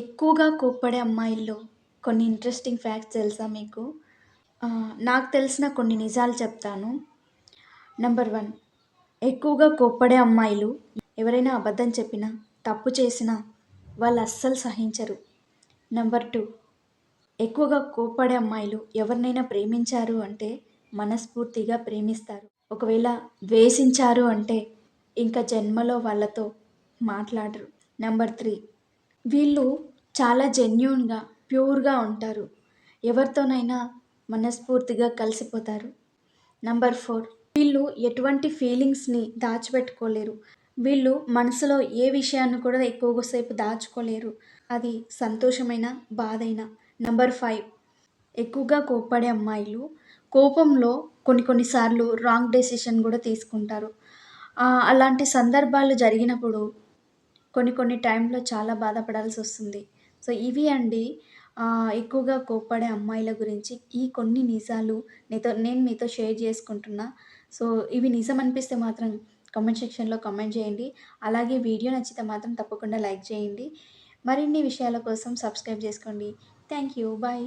ఎక్కువగా కోప్పడే అమ్మాయిల్లో కొన్ని interesting facts తెలుసా మీకు? నాకు తెలిసిన కొన్ని నిజాలు చెప్తాను. నెంబర్ వన్ ఎక్కువగా కోప్పడే అమ్మాయిలు ఎవరైనా అబద్ధం చెప్పినా, తప్పు చేసినా వాళ్ళు అస్సలు సహించరు. నెంబర్ టూ ఎక్కువగా కోప్పడే అమ్మాయిలు ఎవరినైనా ప్రేమించారు అంటే మనస్ఫూర్తిగా ప్రేమిస్తారు. ఒకవేళ ద్వేషించారు అంటే ఇంకా జన్మలో వాళ్ళతో మాట్లాడరు. నెంబర్ త్రీ వీళ్ళు చాలా జెన్యూన్‌గా, ప్యూర్‌గా ఉంటారు. ఎవరితోనైనా మనస్ఫూర్తిగా కలిసిపోతారు. నంబర్ ఫోర్ వీళ్ళు ఎటువంటి ఫీలింగ్స్‌ని దాచిపెట్టుకోలేరు. వీళ్ళు మనసులో ఏ విషయాన్ని కూడా ఎక్కువగా సేపు దాచుకోలేరు. అది సంతోషమైనా, బాధైనా. నంబర్ ఫైవ్ ఎక్కువగా కోప్పడే అమ్మాయిలు కోపంలో కొన్ని కొన్నిసార్లు రాంగ్ డెసిషన్ కూడా తీసుకుంటారు. అలాంటి సందర్భాలు జరిగినప్పుడు కొన్ని కొన్ని టైంలో చాలా బాధపడాల్సి వస్తుంది సో, ఇవి అండి ఎక్కువగా కోప్పడే అమ్మాయిల గురించి ఈ కొన్ని నిజాలు నీతో నేను మీతో షేర్ చేసుకుంటున్నా. సో, ఇవి నిజం అనిపిస్తే మాత్రం కామెంట్ సెక్షన్‌లో కామెంట్ చేయండి. అలాగే వీడియో నచ్చితే మాత్రం తప్పకుండా లైక్ చేయండి. మరిన్ని విషయాల కోసం సబ్స్క్రైబ్ చేసుకోండి. Thank you. బాయ్.